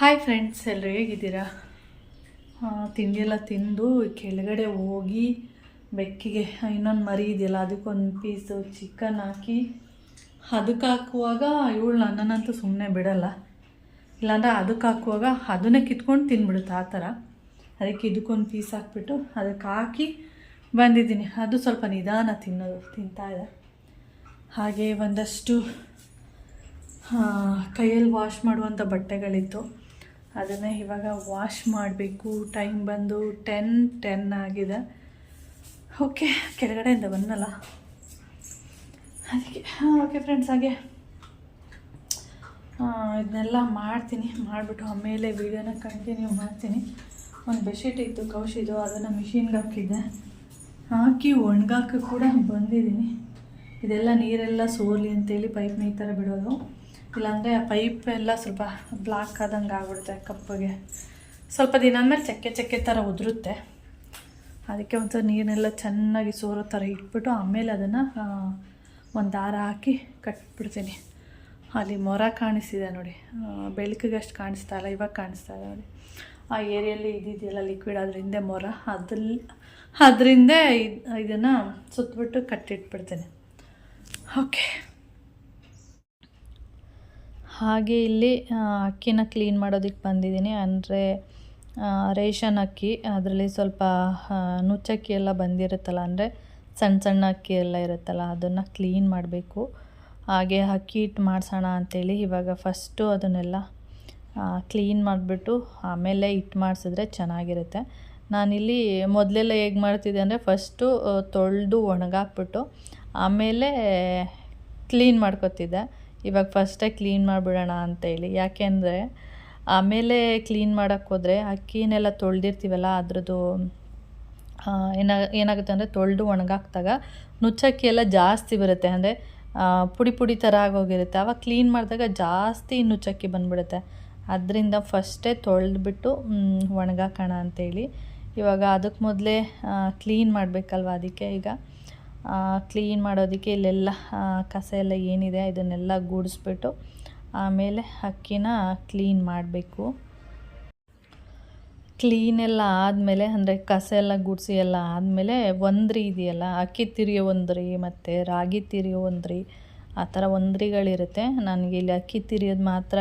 Hi friends ಎಲ್ಲರೂ ಹೇಗಿದ್ದೀರಾ? ತಿಂಡಿಯೆಲ್ಲ ತಿಂದು ಕೆಳಗಡೆ ಹೋಗಿ ಬೆಕ್ಕಿಗೆ ಇನ್ನೊಂದು ಮರಿ ಇದೆಯಲ್ಲ ಅದಕ್ಕೊಂದು ಪೀಸು ಚಿಕನ್ ಹಾಕಿ ಅದಕ್ಕೆ ಹಾಕುವಾಗ ಇವಳು ನನ್ನನ್ನಂತೂ ಸುಮ್ಮನೆ ಬಿಡಲ್ಲ. ಇಲ್ಲಾಂದ್ರೆ ಅದಕ್ಕೆ ಹಾಕುವಾಗ ಅದನ್ನೇ ಕಿತ್ಕೊಂಡು ತಿನ್ಬಿಡುತ್ತೆ ಆ ಥರ. ಅದಕ್ಕೆ ಇದಕ್ಕೊಂದು ಪೀಸ್ ಹಾಕ್ಬಿಟ್ಟು ಅದಕ್ಕೆ ಹಾಕಿ ಬಂದಿದ್ದೀನಿ. ಅದು ಸ್ವಲ್ಪ ನಿಧಾನ ತಿನ್ನೋದು, ತಿಂತಾ ಇದೆ. ಹಾಗೆ ಒಂದಷ್ಟು ಕೈಯಲ್ಲಿ ವಾಶ್ ಮಾಡುವಂಥ ಬಟ್ಟೆಗಳಿತ್ತು. ಅದನ್ನೇ ಇವಾಗ ವಾಶ್ ಮಾಡಬೇಕು. ಟೈಮ್ ಬಂದು ಟೆನ್ ಟೆನ್ ಆಗಿದೆ. ಓಕೆ ಕೆಳಗಡೆಯಿಂದ ಬಂದಲ್ಲ ಅದಕ್ಕೆ ಓಕೆ ಫ್ರೆಂಡ್ಸ್ ಹಾಗೆ. ಇದನ್ನೆಲ್ಲ ಮಾಡ್ತೀನಿ. ಮಾಡಿಬಿಟ್ಟು ಆಮೇಲೆ ವೀಡಿಯೋನ ಕಂಟಿನ್ಯೂ ಮಾಡ್ತೀನಿ. ಒಂದು ಬೆಡ್ಶೀಟ್ ಇತ್ತು ಕೌಶಿದು ಅದನ್ನು ಮಿಷಿನ್ಗೆ ಹಾಕಿದ್ದೆ. ಹಾಕಿ ಒಣಗಾಕ ಕೂಡ ಬಂದಿದ್ದೀನಿ. ಇದೆಲ್ಲ ನೀರೆಲ್ಲ ಸೋರ್ಲಿ ಅಂತೇಳಿ ಪೈಪ್ನ ಈ ಥರ ಬಿಡೋದು. ಇಲ್ಲಾಂದರೆ ಪೈಪ್ ಎಲ್ಲ ಸ್ವಲ್ಪ ಬ್ಲಾಕ್ ಆದಂಗೆ ಆಗ್ಬಿಡುತ್ತೆ ಕಪ್ಪಗೆ. ಸ್ವಲ್ಪ ದಿನ ಆದಮೇಲೆ ಚಕ್ಕೆ ಚಕ್ಕೆ ಥರ ಉದುರುತ್ತೆ. ಅದಕ್ಕೆ ಒಂಥರ ನೀರನ್ನೆಲ್ಲ ಚೆನ್ನಾಗಿ ಸೋರೋ ಥರ ಇಟ್ಬಿಟ್ಟು ಆಮೇಲೆ ಅದನ್ನು ಒಂದು ದಾರ ಹಾಕಿ ಕಟ್ಬಿಡ್ತೀನಿ. ಅಲ್ಲಿ ಮೊರ ಕಾಣಿಸ್ತಿದೆ ನೋಡಿ. ಬೆಳಕಿಗೆ ಅಷ್ಟು ಕಾಣಿಸ್ತಾ ಇಲ್ಲ, ಇವಾಗ ಕಾಣಿಸ್ತಾ ಇದೆ ನೋಡಿ. ಆ ಏರಿಯಲ್ಲಿ ಇದಿದೆಯಲ್ಲ ಲಿಕ್ವಿಡ್ ಅದರಿಂದ ಮೊರ ಅದ್ರಲ್ಲಿ ಅದರಿಂದ ಇದನ್ನು ಸುತ್ತಬಿಟ್ಟು ಕಟ್ಟಿಟ್ಬಿಡ್ತೀನಿ. ಓಕೆ ಹಾಗೆ ಇಲ್ಲಿ ಅಕ್ಕಿನ ಕ್ಲೀನ್ ಮಾಡೋದಕ್ಕೆ ಬಂದಿದ್ದೀನಿ. ಅಂದರೆ ರೇಷನ್ ಅಕ್ಕಿ, ಅದರಲ್ಲಿ ಸ್ವಲ್ಪ ನುಚ್ಚಕ್ಕಿ ಎಲ್ಲ ಬಂದಿರುತ್ತಲ್ಲ, ಅಂದರೆ ಸಣ್ಣ ಸಣ್ಣ ಅಕ್ಕಿ ಎಲ್ಲ ಇರುತ್ತಲ್ಲ, ಅದನ್ನು ಕ್ಲೀನ್ ಮಾಡಬೇಕು. ಹಾಗೆ ಅಕ್ಕಿ ಹಿಟ್ಟು ಮಾಡಿಸೋಣ ಅಂಥೇಳಿ ಇವಾಗ ಫಸ್ಟು ಅದನ್ನೆಲ್ಲ ಕ್ಲೀನ್ ಮಾಡಿಬಿಟ್ಟು ಆಮೇಲೆ ಹಿಟ್ಟು ಮಾಡಿಸಿದ್ರೆ ಚೆನ್ನಾಗಿರುತ್ತೆ. ನಾನಿಲ್ಲಿ ಮೊದಲೆಲ್ಲ ಹೇಗೆ ಮಾಡ್ತಿದ್ದೆ ಅಂದರೆ ಫಸ್ಟು ತೊಳೆದು ಒಣಗಾಕ್ಬಿಟ್ಟು ಆಮೇಲೆ ಕ್ಲೀನ್ ಮಾಡ್ಕೊತಿದ್ದೆ. ಇವಾಗ ಫಸ್ಟೇ ಕ್ಲೀನ್ ಮಾಡಿಬಿಡೋಣ ಅಂತೇಳಿ. ಯಾಕೆಂದರೆ ಆಮೇಲೆ ಕ್ಲೀನ್ ಮಾಡೋಕ್ಕೆ ಹೋದರೆ ಅಕ್ಕಿನೆಲ್ಲ ತೊಳೆದಿರ್ತೀವಲ್ಲ, ಅದರದ್ದು ಏನ, ಏನಾಗುತ್ತೆ ಅಂದರೆ ತೊಳೆದು ಒಣಗಾಕ್ದಾಗ ನುಚ್ಚಕ್ಕಿ ಎಲ್ಲ ಜಾಸ್ತಿ ಬರುತ್ತೆ. ಅಂದರೆ ಪುಡಿ ಪುಡಿ ಥರ ಆಗೋಗಿರುತ್ತೆ. ಆವಾಗ ಕ್ಲೀನ್ ಮಾಡಿದಾಗ ಜಾಸ್ತಿ ನುಚ್ಚಕ್ಕಿ ಬಂದ್ಬಿಡುತ್ತೆ. ಅದರಿಂದ ಫಸ್ಟೇ ತೊಳೆದ್ಬಿಟ್ಟು ಒಣಗಾಕೋಣ ಅಂತೇಳಿ. ಇವಾಗ ಅದಕ್ಕೆ ಮೊದಲೇ ಕ್ಲೀನ್ ಮಾಡಬೇಕಲ್ವ ಅದಕ್ಕೆ ಈಗ? ಕ್ಲೀನ್ ಮಾಡೋದಕ್ಕೆ ಇಲ್ಲೆಲ್ಲ ಕಸ ಎಲ್ಲ ಏನಿದೆ ಇದನ್ನೆಲ್ಲ ಗೂಡಿಸ್ಬಿಟ್ಟು ಆಮೇಲೆ ಅಕ್ಕಿನ ಕ್ಲೀನ್ ಮಾಡಬೇಕು. ಕ್ಲೀನ್ ಎಲ್ಲ ಆದಮೇಲೆ, ಅಂದರೆ ಕಸ ಎಲ್ಲ ಗುಡಿಸಿ ಎಲ್ಲ ಆದಮೇಲೆ ಒಂದ್ರಿ ಇದೆಯಲ್ಲ, ಅಕ್ಕಿ ತಿರಿಯೋ ಒಂದ್ರಿ ಮತ್ತು ರಾಗಿ ತಿರಿಯೋ ಒಂದ್ರಿ, ಆ ಥರ ಒಂದ್ರಿಗಳಿರುತ್ತೆ. ನನಗೆ ಇಲ್ಲಿ ಅಕ್ಕಿ ತಿರಿಯೋದು ಮಾತ್ರ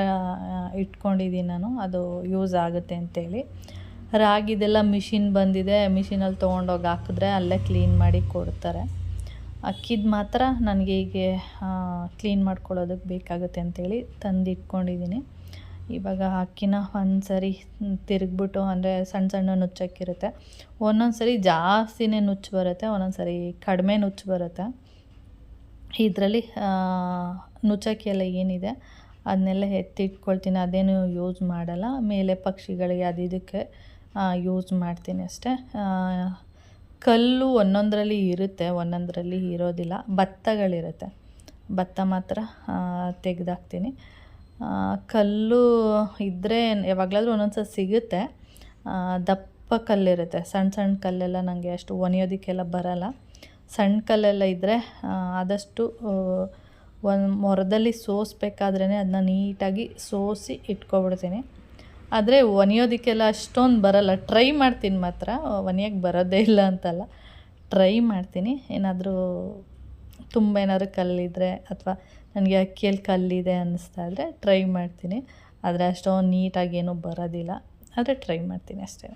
ಇಟ್ಕೊಂಡಿದ್ದೀನಿ ನಾನು, ಅದು ಯೂಸ್ ಆಗುತ್ತೆ ಅಂತೇಳಿ. ರಾಗಿದೆಲ್ಲ ಮಿಷಿನ್ ಬಂದಿದೆ ಮಿಷಿನಲ್ಲಿ ತೊಗೊಂಡೋಗಿ ಹಾಕಿದ್ರೆ ಅಲ್ಲೇ ಕ್ಲೀನ್ ಮಾಡಿ ಕೊಡ್ತಾರೆ. ಅಕ್ಕಿದು ಮಾತ್ರ ನನಗೆ ಹೀಗೆ ಕ್ಲೀನ್ ಮಾಡ್ಕೊಳ್ಳೋದಕ್ಕೆ ಬೇಕಾಗುತ್ತೆ ಅಂತೇಳಿ ತಂದು ಇಟ್ಕೊಂಡಿದ್ದೀನಿ ಇವಾಗ ಅಕ್ಕಿನ ಒಂದು ಸರಿ ತಿರುಗ್ಬಿಟ್ಟು ಅಂದರೆ ಸಣ್ಣ ಸಣ್ಣ ನುಚ್ಚಕ್ಕಿರುತ್ತೆ. ಒಂದೊಂದು ಸರಿ ಜಾಸ್ತಿನೇ ನುಚ್ಚು ಬರುತ್ತೆ ಒಂದೊಂದು ಸರಿ ಕಡಿಮೆ ನುಚ್ಚು ಬರುತ್ತೆ. ಇದರಲ್ಲಿ ನುಚ್ಚಕ್ಕಿ ಎಲ್ಲ ಏನಿದೆ, ಅದನ್ನೆಲ್ಲ ಎತ್ತಿಟ್ಕೊಳ್ತೀನಿ. ಅದೇನು ಯೂಸ್ ಮಾಡಲ್ಲ. ಮೇಲೆ ಪಕ್ಷಿಗಳಿಗೆ ಅದು ಇದಕ್ಕೆ ಯೂಸ್ ಮಾಡ್ತೀನಿ ಅಷ್ಟೇ. ಕಲ್ಲು ಒಂದೊಂದರಲ್ಲಿ ಇರುತ್ತೆ, ಒಂದೊಂದರಲ್ಲಿ ಇರೋದಿಲ್ಲ. ಭತ್ತಗಳಿರುತ್ತೆ. ಭತ್ತ ಮಾತ್ರ ತೆಗೆದಾಕ್ತೀನಿ. ಕಲ್ಲು ಇದ್ದರೆ ಯಾವಾಗಲಾದರೂ ಒಂದೊಂದು ಸಲ ಸಿಗುತ್ತೆ ದಪ್ಪ ಕಲ್ಲಿರುತ್ತೆ. ಸಣ್ಣ ಸಣ್ಣ ಕಲ್ಲೆಲ್ಲ ನನಗೆ ಅಷ್ಟು ಒನೆಯೋದಕ್ಕೆಲ್ಲ ಬರಲ್ಲ. ಸಣ್ಣ ಕಲ್ಲೆಲ್ಲ ಇದ್ದರೆ ಆದಷ್ಟು ಒಂದು ಮೊರದಲ್ಲಿ ಸೋಸ್ಬೇಕಾದ್ರೇ ಅದನ್ನ ನೀಟಾಗಿ ಸೋಸಿ ಇಟ್ಕೊಬಿಡ್ತೀನಿ. ಆದರೆ ಒನೆಯೋದಕ್ಕೆಲ್ಲ ಅಷ್ಟೊಂದು ಬರಲ್ಲ. ಟ್ರೈ ಮಾಡ್ತೀನಿ ಮಾತ್ರ. ಒನೆಯೋಕ್ಕೆ ಬರೋದೇ ಇಲ್ಲ ಅಂತಲ್ಲ. ಟ್ರೈ ಮಾಡ್ತೀನಿ. ಏನಾದರೂ ತುಂಬ ಏನಾದರೂ ಕಲ್ಲಿದ್ರೆ ಅಥವಾ ನನಗೆ ಅಕ್ಕಿಯಲ್ಲಿ ಕಲ್ಲಿದೆ ಅನ್ನಿಸ್ತಾ ಇದ್ದರೆ ಟ್ರೈ ಮಾಡ್ತೀನಿ. ಆದರೆ ಅಷ್ಟೊಂದು ನೀಟಾಗಿ ಏನೂ ಬರೋದಿಲ್ಲ. ಆದರೆ ಟ್ರೈ ಮಾಡ್ತೀನಿ ಅಷ್ಟೇ.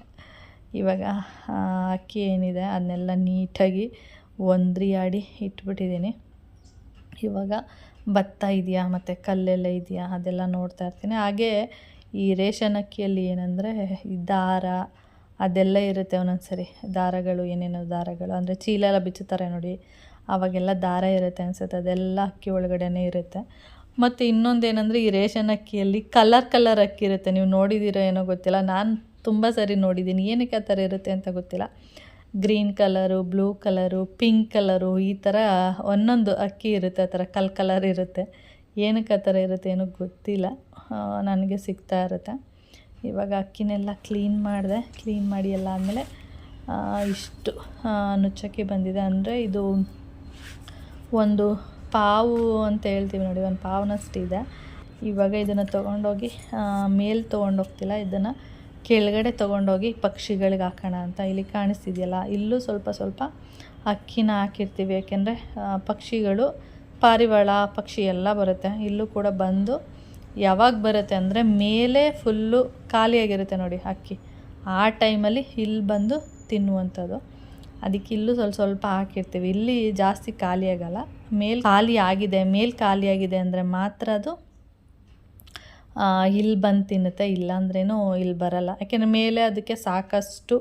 ಇವಾಗ ಅಕ್ಕಿ ಏನಿದೆ ಅದನ್ನೆಲ್ಲ ನೀಟಾಗಿ ಒಂದ್ರಿ ಆಡಿ ಇಟ್ಬಿಟ್ಟಿದ್ದೀನಿ. ಇವಾಗ ಭತ್ತ ಇದೆಯಾ ಮತ್ತು ಕಲ್ಲೆಲ್ಲ ಇದೆಯಾ ಅದೆಲ್ಲ ನೋಡ್ತಾ ಇರ್ತೀನಿ. ಹಾಗೆ ಈ ರೇಷನ್ ಅಕ್ಕಿಯಲ್ಲಿ ಏನಂದರೆ ಈ ದಾರ ಅದೆಲ್ಲ ಇರುತ್ತೆ ಒಂದೊಂದು ಸರಿ ದಾರಗಳು, ಏನೇನೋ ದಾರಗಳು. ಅಂದರೆ ಚೀಲ ಎಲ್ಲ ಬಿಚ್ಚುತ್ತಾರೆ ನೋಡಿ. ಆವಾಗೆಲ್ಲ ದಾರ ಇರುತ್ತೆ ಅನ್ಸುತ್ತೆ. ಅದೆಲ್ಲ ಅಕ್ಕಿ ಒಳಗಡೆನೇ ಇರುತ್ತೆ. ಮತ್ತು ಇನ್ನೊಂದು ಏನಂದರೆ ಈ ರೇಷನ್ ಅಕ್ಕಿಯಲ್ಲಿ ಕಲರ್ ಕಲರ್ ಅಕ್ಕಿ ಇರುತ್ತೆ. ನೀವು ನೋಡಿದ್ದೀರೋ ಏನೋ ಗೊತ್ತಿಲ್ಲ. ನಾನು ತುಂಬ ಸರಿ ನೋಡಿದ್ದೀನಿ ಏನಕ್ಕೆ ಆ ಥರ ಇರುತ್ತೆ ಅಂತ ಗೊತ್ತಿಲ್ಲ. Green colour, blue colour, pink colour ಈ ಥರ ಒಂದೊಂದು ಅಕ್ಕಿ ಇರುತ್ತೆ. ಆ ಥರ ಕಲ್ ಕಲರ್ ಇರುತ್ತೆ. ಏನಕ್ಕೆ ಆ ಥರ ಇರುತ್ತೆ ಏನೂ ಗೊತ್ತಿಲ್ಲ. ನನಗೆ ಸಿಗ್ತಾ ಇರುತ್ತೆ. ಇವಾಗ ಅಕ್ಕಿನೆಲ್ಲ ಕ್ಲೀನ್ ಮಾಡಿದೆ. ಕ್ಲೀನ್ ಮಾಡಿ ಎಲ್ಲ ಆದಮೇಲೆ ಇಷ್ಟು ನುಚ್ಚಕ್ಕಿ ಬಂದಿದೆ. ಅಂದರೆ ಇದು ಒಂದು ಪಾವು ಅಂತ ಹೇಳ್ತೀವಿ ನೋಡಿ, ಒಂದು ಪಾವನಷ್ಟಿದೆ ಇವಾಗ ಇದನ್ನು ತೊಗೊಂಡೋಗಿ ಮೇಲೆ ತೊಗೊಂಡೋಗ್ತಿಲ್ಲ. ಇದನ್ನು ಕೆಳಗಡೆ ತೊಗೊಂಡೋಗಿ ಪಕ್ಷಿಗಳಿಗೆ ಹಾಕೋಣ ಅಂತ ಇಲ್ಲಿ ಕಾಣಿಸ್ತಿದೆಯಲ್ಲ. ಇಲ್ಲೂ ಸ್ವಲ್ಪ ಸ್ವಲ್ಪ ಅಕ್ಕಿನ ಹಾಕಿರ್ತೀವಿ. ಯಾಕೆಂದರೆ ಪಕ್ಷಿಗಳು ಪಾರಿವಾಳ, ಪಕ್ಷಿ ಎಲ್ಲ ಬರುತ್ತೆ. ಇಲ್ಲೂ ಕೂಡ ಬಂದು ಯಾವಾಗ ಬರುತ್ತೆ ಅಂದರೆ ಮೇಲೆ ಫುಲ್ಲು ಖಾಲಿಯಾಗಿರುತ್ತೆ ನೋಡಿ ಅಕ್ಕಿ. ಆ ಟೈಮಲ್ಲಿ ಇಲ್ಲಿ ಬಂದು ತಿನ್ನುವಂಥದ್ದು. ಅದಕ್ಕೆ ಇಲ್ಲೂ ಸ್ವಲ್ಪ ಸ್ವಲ್ಪ ಹಾಕಿರ್ತೀವಿ. ಇಲ್ಲಿ ಜಾಸ್ತಿ ಖಾಲಿಯಾಗಲ್ಲ ಮೇಲ್ ಖಾಲಿ ಆಗಿದೆ, ಮೇಲ್ ಖಾಲಿ ಆಗಿದೆ ಅಂದರೆ ಮಾತ್ರ ಅದು ಇಲ್ಲಿ ಬಂದು ತಿನ್ನುತ್ತೆ. ಇಲ್ಲಾಂದ್ರೇನು ಇಲ್ಲಿ ಬರಲ್ಲ. ಯಾಕೆಂದರೆ ಮೇಲೆ ಅದಕ್ಕೆ ಸಾಕಷ್ಟು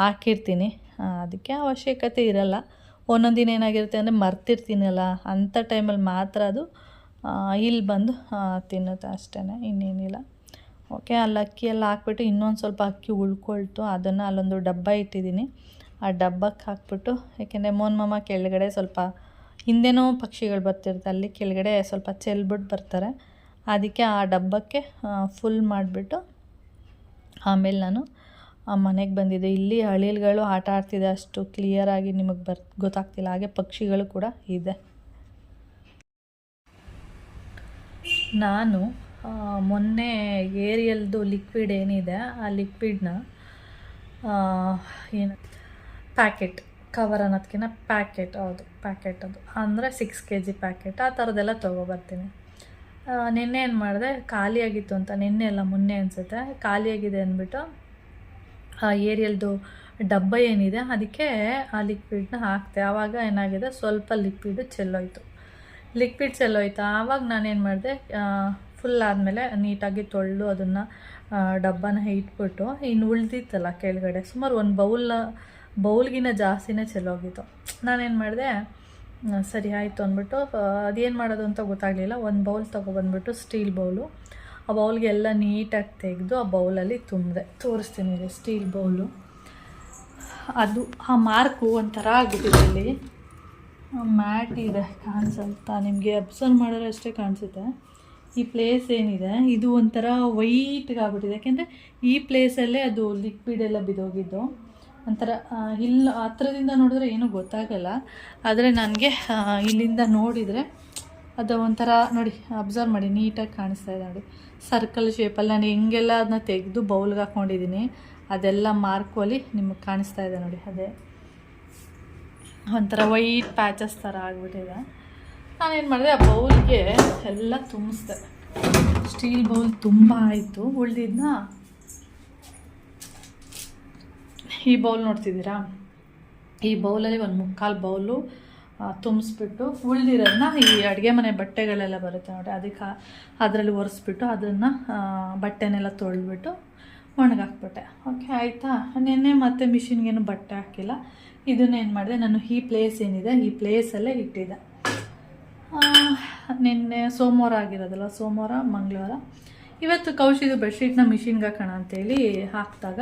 ಹಾಕಿರ್ತೀನಿ. ಅದಕ್ಕೆ ಅವಶ್ಯಕತೆ ಇರಲ್ಲ. ಒಂದೊಂದು ದಿನ ಏನಾಗಿರುತ್ತೆ ಅಂದರೆ ಮರ್ತಿರ್ತೀನಲ್ಲ ಅಂಥ ಟೈಮಲ್ಲಿ ಮಾತ್ರ ಅದು ಇಲ್ಲಿ ಬಂದು ತಿನ್ನುತ್ತೆ ಅಷ್ಟೇ, ಇನ್ನೇನಿಲ್ಲ. ಓಕೆ ಅಲ್ಲಿ ಅಕ್ಕಿ ಎಲ್ಲ ಹಾಕ್ಬಿಟ್ಟು ಇನ್ನೊಂದು ಸ್ವಲ್ಪ ಅಕ್ಕಿ ಉಳ್ಕೊಳ್ತು, ಅದನ್ನು ಅಲ್ಲೊಂದು ಡಬ್ಬ ಇಟ್ಟಿದ್ದೀನಿ. ಆ ಡಬ್ಬಕ್ಕೆ ಹಾಕ್ಬಿಟ್ಟು ಯಾಕೆಂದರೆ ಮೋನ್ ಮಾಮ ಕೆಳಗಡೆ ಸ್ವಲ್ಪ ಹಿಂದೆನೋ ಪಕ್ಷಿಗಳು ಬರ್ತಿರುತ್ತೆ, ಅಲ್ಲಿ ಕೆಳಗಡೆ ಸ್ವಲ್ಪ ಚೆಲ್ಬಿಟ್ಟು ಬರ್ತಾರೆ. ಅದಕ್ಕೆ ಆ ಡಬ್ಬಕ್ಕೆ ಫುಲ್ ಮಾಡಿಬಿಟ್ಟು, ಆಮೇಲೆ ನಾನು ಮನೆಗೆ ಬಂದಿದೆ. ಇಲ್ಲಿ ಹಳಿಲ್ಗಳು ಆಟ ಆಡ್ತಿದೆ ಅಷ್ಟು ಕ್ಲಿಯರಾಗಿ ನಿಮಗೆ ಬರ್ ಗೊತ್ತಾಗ್ತಿಲ್ಲ. ಹಾಗೆ ಪಕ್ಷಿಗಳು ಕೂಡ ಇದೆ. ನಾನು ಮೊನ್ನೆ ಏರಿಯಲ್ದು ಲಿಕ್ವಿಡ್ ಏನಿದೆ ಆ ಲಿಕ್ವಿಡ್ನ ಏನು ಪ್ಯಾಕೆಟ್ ಕವರ್ ಅನ್ನೋದಕ್ಕಿಂತ ಪ್ಯಾಕೆಟ್ ಹೌದು ಪ್ಯಾಕೆಟ್ ಅದು. ಅಂದರೆ ಸಿಕ್ಸ್ ಕೆ ಜಿ ಪ್ಯಾಕೆಟ್ ಆ ಥರದ್ದೆಲ್ಲ ತೊಗೊಬರ್ತೀನಿ ಆ, ನಿನ್ನೆ ಏನು ಮಾಡಿದೆ ಖಾಲಿಯಾಗಿತ್ತು ಅಂತ ನಿನ್ನೆ ಅಲ್ಲ ಮೊನ್ನೆ ಅನಿಸುತ್ತೆ. ಖಾಲಿಯಾಗಿದೆ ಅಂದ್ಬಿಟ್ಟು ಆ ಏರಿಯಲ್ದು ಡಬ್ಬ ಏನಿದೆ, ಅದಕ್ಕೆ ಆ ಲಿಕ್ವಿಡ್ನ ಹಾಕ್ತೆ. ಆವಾಗ ಏನಾಗಿದೆ? ಸ್ವಲ್ಪ ಲಿಕ್ವಿಡ್ ಚೆಲ್ಲೋಯ್ತು. ಲಿಕ್ವಿಡ್ ಚೆಲ್ಲೋಯ್ತು? ಆವಾಗ ನಾನೇನು ಮಾಡಿದೆ ಫುಲ್ ಆದಮೇಲೆ ನೀಟಾಗಿ ತೊಳೆದು ಅದನ್ನು ಡಬ್ಬನ ಇಟ್ಬಿಟ್ಟು ಇನ್ನು ಉಳ್ದಿತ್ತಲ್ಲ ಕೆಳಗಡೆ, ಸುಮಾರು ಒಂದು ಬೌಲ್ ಬೌಲ್ಗಿನ ಜಾಸ್ತಿನೇ ಚೆಲ್ಲೋಗಿತ್ತು. ನಾನೇನು ಮಾಡಿದೆ ಸರಿ ಆಯಿತು ಅಂದ್ಬಿಟ್ಟು ಅದೇನು ಮಾಡೋದು ಅಂತ ಗೊತ್ತಾಗಲಿಲ್ಲ. ಒಂದು ಬೌಲ್ ತೊಗೊಬಂದ್ಬಿಟ್ಟು ಸ್ಟೀಲ್ ಬೌಲು. ಆ ಬೌಲ್ಗೆಲ್ಲ ನೀಟಾಗಿ ತೆಗೆದು ಆ ಬೌಲಲ್ಲಿ ತುಂಬಿದೆ. ತೋರಿಸ್ತೀನಿ ಇದೆ ಸ್ಟೀಲ್ ಬೌಲು ಅದು ಆ ಮಾರ್ಕು ಒಂಥರ ಆಗಿಬಿಟ್ಟಿದೆ ಇಲ್ಲಿ. ಮ್ಯಾಟ್ ಇದೆ ಕಾಣಿಸುತ್ತಾ ನಿಮಗೆ ಅಬ್ಸರ್ವ್ ಮಾಡಿದ್ರೆ ಅಷ್ಟೇ ಕಾಣಿಸುತ್ತೆ. ಈ ಪ್ಲೇಸ್ ಏನಿದೆ, ಇದು ಒಂಥರ ವೈಟ್ಗೆ ಆಗ್ಬಿಟ್ಟಿದೆ. ಯಾಕೆಂದರೆ ಈ ಪ್ಲೇಸಲ್ಲೇ ಅದು ಲಿಕ್ವಿಡ್ ಎಲ್ಲ ಬಿದ್ದೋಗಿದ್ದು. ಒಂಥರ ಇಲ್ಲಿ ಹತ್ರದಿಂದ ನೋಡಿದ್ರೆ ಏನೂ ಗೊತ್ತಾಗಲ್ಲ. ಆದರೆ ನನಗೆ ಇಲ್ಲಿಂದ ನೋಡಿದರೆ ಅದು ಒಂಥರ ನೋಡಿ ಅಬ್ಸರ್ವ್ ಮಾಡಿ, ನೀಟಾಗಿ ಕಾಣಿಸ್ತಾ ಇದೆ ನೋಡಿ. ಸರ್ಕಲ್ ಶೇಪಲ್ಲಿ ನಾನು ಹೆಂಗೆಲ್ಲ ಅದನ್ನ ತೆಗೆದು ಬೌಲ್ಗೆ ಹಾಕ್ಕೊಂಡಿದ್ದೀನಿ. ಅದೆಲ್ಲ ಮಾರ್ಕು ಅಲ್ಲಿ ನಿಮಗೆ ಕಾಣಿಸ್ತಾ ಇದೆ ನೋಡಿ, ಅದೇ. ಒಂಥರ ವೈಟ್ ಪ್ಯಾಚಸ್ ಥರ ಆಗಿಬಿಟ್ಟಿದೆ. ನಾನೇನು ಮಾಡಿದೆ, ಆ ಬೌಲ್ಗೆ ಎಲ್ಲ ತುಂಬಿಸ್ದೆ. ಸ್ಟೀಲ್ ಬೌಲ್ ತುಂಬ ಆಯಿತು, ಉಳ್ದಿದ್ನ. ಈ ಬೌಲ್ ನೋಡ್ತಿದ್ದೀರಾ? ಈ ಬೌಲಲ್ಲಿ ಒಂದು ಮುಕ್ಕಾಲು ಬೌಲು ತುಂಬಿಸ್ಬಿಟ್ಟು ಉಳ್ದಿರೋದನ್ನ ಈ ಅಡುಗೆ ಮನೆ ಬಟ್ಟೆಗಳೆಲ್ಲ ಬರುತ್ತೆ ನೋಡಿ, ಅದಕ್ಕೆ ಅದರಲ್ಲಿ ಒರೆಸ್ಬಿಟ್ಟು ಅದನ್ನು ಬಟ್ಟೆನೆಲ್ಲ ತೊಳೆದ್ಬಿಟ್ಟು ಒಣಗಾಕ್ಬಿಟ್ಟೆ. ಓಕೆ ಆಯಿತಾ? ನಿನ್ನೆ ಮತ್ತೆ ಮಿಷಿನ್ಗೇನು ಬಟ್ಟೆ ಹಾಕಿಲ್ಲ. ಇದನ್ನೇನು ಮಾಡಿದೆ, ನಾನು ಈ ಪ್ಲೇಸ್ ಏನಿದೆ, ಈ ಪ್ಲೇಸಲ್ಲೇ ಇಟ್ಟಿದ್ದೆ. ನಿನ್ನೆ ಸೋಮವಾರ ಆಗಿರೋದಲ್ಲ, ಸೋಮವಾರ, ಮಂಗಳವಾರ. ಇವತ್ತು ಕೌಶಿದು ಬೆಡ್ಶೀಟ್ನ ಮಿಷಿನ್ಗೆ ಹಾಕೋಣ ಅಂತೇಳಿ ಹಾಕಿದಾಗ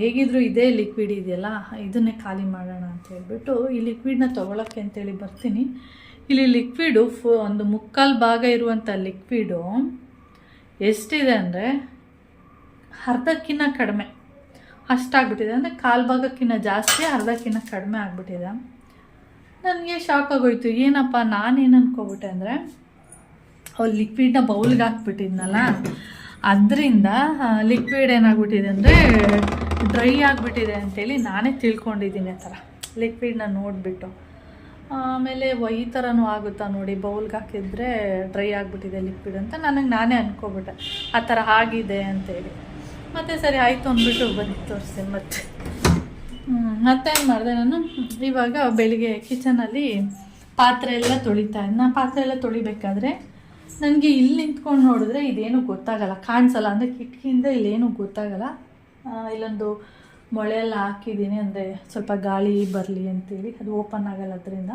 ಹೇಗಿದ್ರು ಇದೇ ಲಿಕ್ವಿಡ್ ಇದೆಯಲ್ಲ, ಇದನ್ನೇ ಖಾಲಿ ಮಾಡೋಣ ಅಂತ ಹೇಳ್ಬಿಟ್ಟು ಈ ಲಿಕ್ವಿಡ್ನ ತೊಗೊಳಕ್ಕೆ ಅಂತೇಳಿ ಬರ್ತೀನಿ. ಇಲ್ಲಿ ಲಿಕ್ವಿಡು ಫು, ಒಂದು ಮುಕ್ಕಾಲು ಭಾಗ ಇರುವಂಥ ಲಿಕ್ವಿಡು ಎಷ್ಟಿದೆ ಅಂದರೆ ಅರ್ಧಕ್ಕಿನ್ನ ಕಡಿಮೆ. ಅಷ್ಟಾಗ್ಬಿಟ್ಟಿದೆ ಅಂದರೆ ಕಾಲು ಭಾಗಕ್ಕಿನ್ನ ಜಾಸ್ತಿ, ಅರ್ಧಕ್ಕಿನ್ನ ಕಡಿಮೆ ಆಗಿಬಿಟ್ಟಿದೆ. ನನಗೆ ಶಾಕ್ ಆಗೋಯ್ತು. ಏನಪ್ಪ, ನಾನೇನು ಅನ್ಕೋಬಿಟ್ಟೆ ಅಂದರೆ, ಅವ್ರು ಲಿಕ್ವಿಡ್ನ ಬೌಲ್ಗೆ ಹಾಕ್ಬಿಟ್ಟಿದ್ನಲ್ಲ, ಅದರಿಂದ ಲಿಕ್ವಿಡ್ ಏನಾಗ್ಬಿಟ್ಟಿದೆ ಅಂದರೆ ಡ್ರೈ ಆಗಿಬಿಟ್ಟಿದೆ ಅಂತೇಳಿ ನಾನೇ ತಿಳ್ಕೊಂಡಿದ್ದೀನಿ ಆ ಥರ. ಲಿಕ್ವಿಡ್ನ ನೋಡಿಬಿಟ್ಟು. ಆಮೇಲೆ ಈ ಥರನೂ ಆಗುತ್ತಾ ನೋಡಿ ಬೌಲ್ಗೆ ಹಾಕಿದ್ರೆ ಡ್ರೈ ಆಗಿಬಿಟ್ಟಿದೆ ಲಿಕ್ವಿಡ್ ಅಂತ ನನಗೆ ನಾನೇ ಅನ್ಕೋಬಿಟ್ಟೆ. ಆ ಥರ ಆಗಿದೆ ಅಂತೇಳಿ. ಮತ್ತು ಸರಿ, ಆಯಿತು ಅಂದ್ಬಿಟ್ಟು ಬಂದು ತೋರಿಸ್ತೀನಿ ಮತ್ತೆ. ಮತ್ತೆ ಮತ್ತೇನು ಮಾಡಿದೆ ನಾನು? ಇವಾಗ ಬೆಳಿಗ್ಗೆ ಕಿಚನಲ್ಲಿ ಪಾತ್ರೆ ಎಲ್ಲ ತೊಳಿತಾ ನಾನು ಪಾತ್ರೆ ಎಲ್ಲ ತೊಳಿಬೇಕಾದ್ರೆ ನನಗೆ ಇಲ್ಲಿ ನಿಂತ್ಕೊಂಡು ನೋಡಿದ್ರೆ ಇದೇನು ಗೊತ್ತಾಗಲ್ಲ. ಕಾಣಿಸಲ್ಲ, ಅಂದರೆ ಕಿಟಕಿಯಿಂದ ಇಲ್ಲೇನು ಗೊತ್ತಾಗಲ್ಲ. ಇಲ್ಲೊಂದು ಮೊಳೆಯೆಲ್ಲ ಹಾಕಿದ್ದೀನಿ ಅಂದರೆ ಸ್ವಲ್ಪ ಗಾಳಿ ಬರಲಿ ಅಂತೇಳಿ. ಅದು ಓಪನ್ ಆಗಲ್ಲ ಅದರಿಂದ.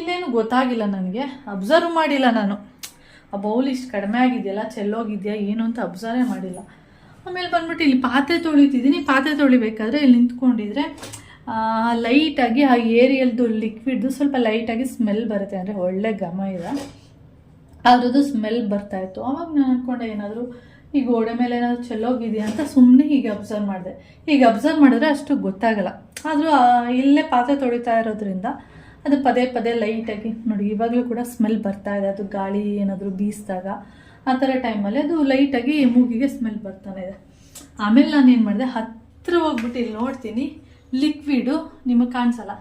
ಇಲ್ಲೇನು ಗೊತ್ತಾಗಿಲ್ಲ ನನಗೆ. ಅಬ್ಸರ್ವ್ ಮಾಡಿಲ್ಲ ನಾನು. ಆ ಬೌಲ್ ಇಷ್ಟು ಕಡಿಮೆ ಆಗಿದೆಯಲ್ಲ, ಚೆಲ್ಲೋಗಿದೆಯಾ ಏನು ಅಂತ ಅಬ್ಸರ್ವೇ ಮಾಡಿಲ್ಲ. ಆಮೇಲೆ ಬಂದ್ಬಿಟ್ಟು ಇಲ್ಲಿ ಪಾತ್ರೆ ತೊಳಿತಿದ್ದೀನಿ. ಪಾತ್ರೆ ತೊಳಿಬೇಕಾದ್ರೆ ಇಲ್ಲಿ ನಿಂತ್ಕೊಂಡಿದ್ರೆ ಲೈಟಾಗಿ ಆ ಏರಿಯಲ್ದು ಲಿಕ್ವಿಡ್ದು ಸ್ವಲ್ಪ ಲೈಟಾಗಿ ಸ್ಮೆಲ್ ಬರುತ್ತೆ. ಅಂದರೆ ಒಳ್ಳೆ ಘಮ ಇದೆ. ಅದ್ರದ್ದು ಸ್ಮೆಲ್ ಬರ್ತಾಯಿತ್ತು ಆವಾಗ ನಾನು ಅಂದ್ಕೊಂಡೆ ಏನಾದರೂ ಈ ಗೋಡೆ ಮೇಲೆ ಏನಾದ್ರು ಚೆಲ್ಲೋಗಿದೆಯಾ ಅಂತ ಸುಮ್ಮನೆ ಹೀಗೆ ಅಬ್ಸರ್ವ್ ಮಾಡಿದೆ. ಹೀಗೆ ಅಬ್ಸರ್ವ್ ಮಾಡಿದ್ರೆ ಅಷ್ಟು ಗೊತ್ತಾಗಲ್ಲ. ಆದರೂ ಇಲ್ಲೇ ಪಾತ್ರೆ ತೊಳಿತಾ ಇರೋದ್ರಿಂದ ಅದು ಪದೇ ಪದೇ ಲೈಟಾಗಿ ನೋಡಿ, ಇವಾಗಲೂ ಕೂಡ ಸ್ಮೆಲ್ ಬರ್ತಾ ಇದೆ. ಅದು ಗಾಳಿ ಏನಾದರೂ ಬೀಸಿದಾಗ ಆ ಥರ ಟೈಮಲ್ಲಿ ಅದು ಲೈಟಾಗಿ ಮೂಗಿಗೆ ಸ್ಮೆಲ್ ಬರ್ತಾನೆ ಇದೆ. ಆಮೇಲೆ ನಾನು ಏನು ಮಾಡಿದೆ ಹತ್ತಿರ ಹೋಗ್ಬಿಟ್ಟು ಇಲ್ಲಿ ನೋಡ್ತೀನಿ ಲಿಕ್ವಿಡು ನಿಮಗೆ ಕಾಣಿಸಲ್ಲ.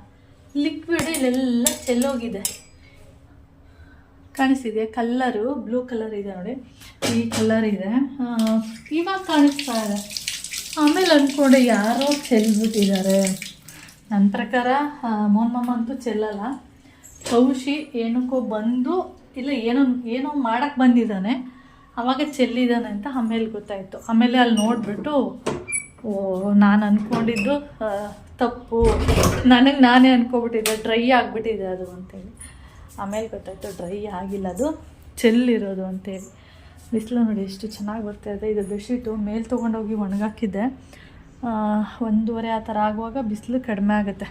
ಲಿಕ್ವಿಡ್ ಇಲ್ಲೆಲ್ಲ ಚೆಲ್ಲೋಗಿದೆ ಕಾಣಿಸ್ತಿದೆ. ಕಲ್ಲರು ಬ್ಲೂ ಕಲರ್ ಇದೆ ನೋಡಿ. ಈ ಕಲರ್ ಇದೆ. ಇವಾಗ ಕಾಣಿಸ್ತಾ ಇದೆ. ಆಮೇಲೆ ಅಂದ್ಕೊಂಡೆ ಯಾರೋ ಚೆಲ್ಬಿಟ್ಟಿದ್ದಾರೆ. ನನ್ನ ಪ್ರಕಾರ ಮೊಮ್ಮಮ್ಮ ಅಂತೂ ಚೆಲ್ಲಲ್ಲ. ಕೌಶಿ ಏನಕ್ಕೋ ಬಂದು, ಇಲ್ಲ ಏನೋ ಏನೋ ಮಾಡೋಕ್ಕೆ ಬಂದಿದ್ದಾನೆ. ಅವಾಗ ಚೆಲ್ಲಿದ್ದಾನೆ ಅಂತ ಆಮೇಲೆ ಗೊತ್ತಾಯಿತು. ಆಮೇಲೆ ಅಲ್ಲಿ ನೋಡಿಬಿಟ್ಟು, ಓ, ನಾನು ಅಂದ್ಕೊಂಡಿದ್ದು ತಪ್ಪು. ನನಗೆ ನಾನೇ ಅಂದ್ಕೊಬಿಟ್ಟಿದ್ದೆ ಡ್ರೈ ಆಗಿಬಿಟ್ಟಿದೆ ಅದು ಅಂತೇಳಿ. ಆಮೇಲೆ ಗೊತ್ತಾಯಿತು, ಡ್ರೈ ಆಗಿಲ್ಲ ಅದು. ಚೆಲ್ಲಿರೋದು ಅಂತೇಳಿ. ಬಿಸಿಲು ನೋಡಿ ಎಷ್ಟು ಚೆನ್ನಾಗಿ ಬರ್ತಾ ಇದೆ. ಇದು ಬೆಡ್ಶೀಟು ಮೇಲೆ ತೊಗೊಂಡೋಗಿ ಒಣಗಾಕಿದ್ದೆ. ಒಂದೂವರೆ ಆ ಥರ ಆಗುವಾಗ ಬಿಸಿಲು ಕಡಿಮೆ ಆಗುತ್ತೆ.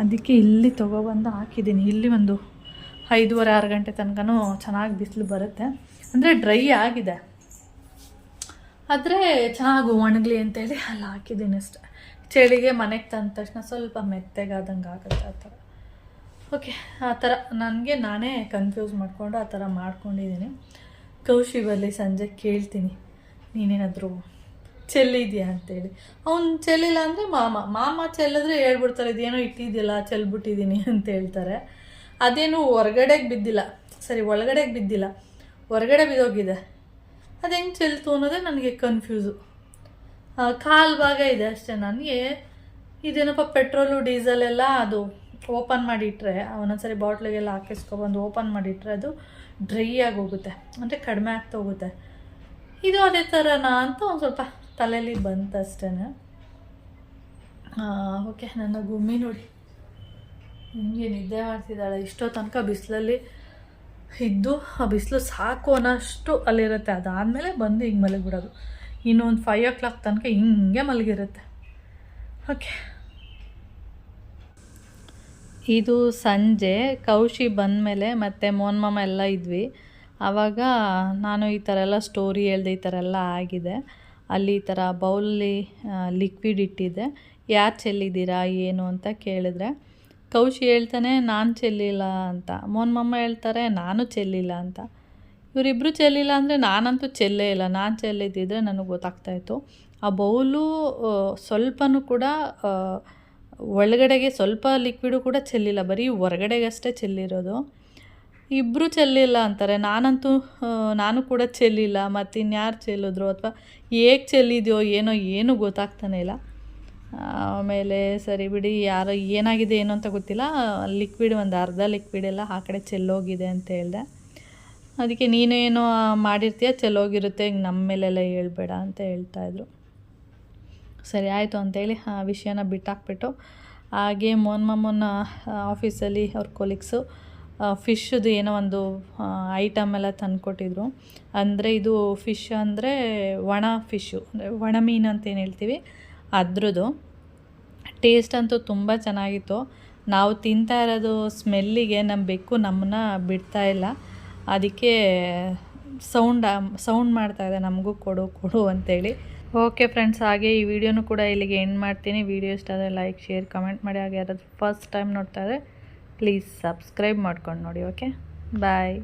ಅದಕ್ಕೆ ಇಲ್ಲಿ ತೊಗೊಬಂದು ಹಾಕಿದ್ದೀನಿ. ಇಲ್ಲಿ ಒಂದು ಐದೂವರೆ, ಆರು ಗಂಟೆ ತನಕನೂ ಚೆನ್ನಾಗಿ ಬಿಸಿಲು ಬರುತ್ತೆ. ಅಂದರೆ ಡ್ರೈ ಆಗಿದೆ. ಆದರೆ ಚೆನ್ನಾಗಿ ಒಣಗಲಿ ಅಂತೇಳಿ ಅಲ್ಲಿ, ಹಾಕಿದ್ದೀನಿ ಅಷ್ಟೆ. ಚಳಿಗೆ ಮನೆಗೆ ತಂದ ತಕ್ಷಣ ಸ್ವಲ್ಪ ಮೆತ್ತಗಾದಂಗೆ ಆಗುತ್ತೆ ಆ ಥರ. ಓಕೆ ಆ ಥರ ನನಗೆ ನಾನೇ ಕನ್ಫ್ಯೂಸ್ ಮಾಡಿಕೊಂಡು ಆ ಥರ ಮಾಡ್ಕೊಂಡಿದ್ದೀನಿ. ಕೌಶಿ ಬರಲಿ ಸಂಜೆ ಕೇಳ್ತೀನಿ, ನೀನೇನಾದರೂ ಚೆಲ್ಲಿದೆಯಾ ಅಂತೇಳಿ. ಅವ್ನು ಚೆಲ್ಲಿಲ್ಲ ಅಂದರೆ ಮಾಮ ಮಾಮ ಚೆಲ್ಲಿದ್ರೆ ಹೇಳ್ಬಿಡ್ತಾರೆ, ಇದೇನೋ ಇಟ್ಟಿದ್ದಿಲ್ಲ ಚೆಲ್ಬಿಟ್ಟಿದ್ದೀನಿ ಅಂತ ಹೇಳ್ತಾರೆ. ಅದೇನು ಹೊರಗಡೆಗೆ ಬಿದ್ದಿಲ್ಲ, ಸರಿ ಒಳಗಡೆಗೆ ಬಿದ್ದಿಲ್ಲ, ಹೊರಗಡೆ ಬಿದ್ದೋಗಿದೆ. ಅದು ಹೆಂಗೆ ಚೆಲ್ತು ಅನ್ನೋದೇ ನನಗೆ ಕನ್ಫ್ಯೂಸು ಕಾಲು ಭಾಗ ಇದೆ ಅಷ್ಟೇ ನನಗೆ. ಇದೇನಪ್ಪ ಪೆಟ್ರೋಲು ಡೀಸೆಲ್ ಎಲ್ಲ ಅದು ಓಪನ್ ಮಾಡಿಟ್ರೆ ಒಂದೊಂದ್ಸರಿ ಬಾಟ್ಲಿಗೆಲ್ಲ ಹಾಕಿಸ್ಕೊಬಂದು ಓಪನ್ ಮಾಡಿಟ್ರೆ ಅದು ಡ್ರೈ ಆಗಿ ಹೋಗುತ್ತೆ. ಅಂದರೆ ಕಡಿಮೆ ಆಗ್ತಾ ಹೋಗುತ್ತೆ. ಇದು ಅದೇ ಥರನಾ ಅಂತ ಒಂದು ಸ್ವಲ್ಪ ತಲೆಯಲ್ಲಿ ಬಂತು ಅಷ್ಟೇ ಓಕೆ, ನನ್ನ ಗುಮ್ಮಿ ನೋಡಿ. ಹಿಂಗೆ ನಿದ್ದೆ ಮಾಡ್ತಿದ್ದಾಳೆ. ಇಷ್ಟೋ ತನಕ ಬಿಸಿಲಲ್ಲಿ ಇದ್ದು, ಆ ಬಿಸಿಲು ಸಾಕು ಅನ್ನೋಷ್ಟು ಅಲ್ಲಿರುತ್ತೆ. ಅದಾದಮೇಲೆ ಬಂದು ಹಿಂಗೆ ಮಲಗಿಬಿಡೋದು. ಇನ್ನೊಂದು ಫೈವ್ ಓ ಕ್ಲಾಕ್ ತನಕ ಹಿಂಗೆ ಮಲಗಿರುತ್ತೆ. ಓಕೆ. ಇದು ಸಂಜೆ, ಕೌಶಿ ಬಂದಮೇಲೆ ಮತ್ತು ಮೋನ್ಮಮ್ಮ ಮಾಮ ಎಲ್ಲ ಇದ್ವಿ. ಆವಾಗ ನಾನು ಈ ಥರ ಎಲ್ಲ ಸ್ಟೋರಿ ಹೇಳ್ದೆ, ಈ ಥರ ಎಲ್ಲ ಆಗಿದೆ. ಅಲ್ಲಿ ಈ ಥರ ಬೌಲಲ್ಲಿ ಲಿಕ್ವಿಡ್ ಇಟ್ಟಿದ್ದೆ. ಯಾರು ಚೆಲ್ಲಿದ್ದೀರಾ, ಏನು ಅಂತ ಕೇಳಿದ್ರೆ, ಕೌಶಿ ಹೇಳ್ತಾನೆ, ನಾನು ಚೆಲ್ಲಿಲ್ಲ ಅಂತ. ಮೋನ್ಮಮ್ಮ ಮಾಮ ಹೇಳ್ತಾರೆ, ನಾನು ಚೆಲ್ಲಿಲ್ಲ ಅಂತ. ಇವರಿಬ್ಬರು ಚೆಲ್ಲಿಲ್ಲ ಅಂದರೆ ನಾನಂತೂ ಚೆಲ್ಲೇ ಇಲ್ಲ. ನಾನು ಚೆಲ್ಲಿದ್ದಿದ್ರೆ ನನಗೆ ಗೊತ್ತಾಗ್ತಾಯಿತ್ತು ಆ ಬೌಲು ಸ್ವಲ್ಪನೂ ಕೂಡ ಒಳಗಡೆಗೆ ಸ್ವಲ್ಪ ಲಿಕ್ವಿಡು ಕೂಡ ಚೆಲ್ಲಿಲ್ಲ, ಬರೀ ಹೊರಗಡೆಗಷ್ಟೇ ಚೆಲ್ಲಿರೋದು. ಇಬ್ಬರು ಚೆಲ್ಲಿಲ್ಲ ಅಂತಾರೆ. ನಾನಂತೂ ನಾನು ಕೂಡ ಚೆಲ್ಲಿಲ್ಲ ಮತ್ತು ಇನ್ಯಾರು ಚೆಲ್ಲಿದ್ರು ಅಥವಾ ಹೇಗೆ ಚೆಲ್ಲಿದೆಯೋ ಏನೋ ಏನೂ ಗೊತ್ತಾಗ್ತಾನೆ ಇಲ್ಲ. ಆಮೇಲೆ ಸರಿ ಬಿಡಿ, ಯಾರೋ ಏನಾಗಿದೆ ಏನು ಅಂತ ಗೊತ್ತಿಲ್ಲ. ಲಿಕ್ವಿಡ್ ಒಂದು ಅರ್ಧ ಲಿಕ್ವಿಡ್ ಎಲ್ಲ ಆ ಕಡೆ ಚೆಲ್ಲೋಗಿದೆ ಅಂತ ಹೇಳಿದೆ. ಅದಕ್ಕೆ ನೀನೇನೋ ಮಾಡಿರ್ತೀಯ, ಚೆಲ್ಲೋಗಿರುತ್ತೆ, ಹಿಂಗೆ ನಮ್ಮ ಮೇಲೆಲ್ಲ ಹೇಳ್ಬೇಡ ಅಂತ ಹೇಳ್ತಾಯಿದ್ರು ಸರಿ ಆಯಿತು ಅಂತೇಳಿ ಆ ವಿಷಯನ ಬಿಟ್ಟಾಕ್ಬಿಟ್ಟು ಹಾಗೆ ಮೋಹನ್ ಮಾಮನ ಆಫೀಸಲ್ಲಿ ಅವ್ರ ಕೊಲೀಗ್ಸು ಫಿಶ್ದು ಏನೋ ಒಂದು ಐಟಮ್ ಎಲ್ಲ ತಂದುಕೊಟ್ಟಿದ್ರು. ಅಂದರೆ ಇದು ಫಿಶ್ ಅಂದರೆ ಒಣ ಫಿಶ್ಶು ಅಂದರೆ ಒಣ ಮೀನು ಅಂತ ಏನು ಹೇಳ್ತೀವಿ. ಅದ್ರದ್ದು ಟೇಸ್ಟ್ ಅಂತೂ ತುಂಬ ಚೆನ್ನಾಗಿತ್ತು. ನಾವು ತಿಂತಾ ಇರೋದು ಸ್ಮೆಲ್ಲಿಗೆ ನಮ್ಮ ಬೆಕ್ಕು ನಮ್ಮನ್ನ ಬಿಡ್ತಾ ಇಲ್ಲ. ಅದಕ್ಕೆ ಸೌಂಡ್ ಸೌಂಡ್ ಮಾಡ್ತಾ ಇದೆ. ನಮಗೂ ಕೊಡು ಕೊಡು ಅಂತೇಳಿ. ಓಕೆ ಫ್ರೆಂಡ್ಸ್ ಹಾಗೆ ಈ ವಿಡಿಯೋನು ಕೂಡ ಇಲ್ಲಿಗೆ ಎಂಡ್ ಮಾಡ್ತೀನಿ. ವಿಡಿಯೋ ಇಷ್ಟ ಆದರೆ ಲೈಕ್ ಶೇರ್ ಕಮೆಂಟ್ ಮಾಡಿ. ಹಾಗೆ ಯಾರಾದರೂ ಫಸ್ಟ್ ಟೈಮ್ ನೋಡ್ತಾ ಇದ್ದರೆ ಪ್ಲೀಸ್ ಸಬ್ಸ್ಕ್ರೈಬ್ ಮಾಡ್ಕೊಂಡು ನೋಡಿ ಓಕೆ ಬಾಯ್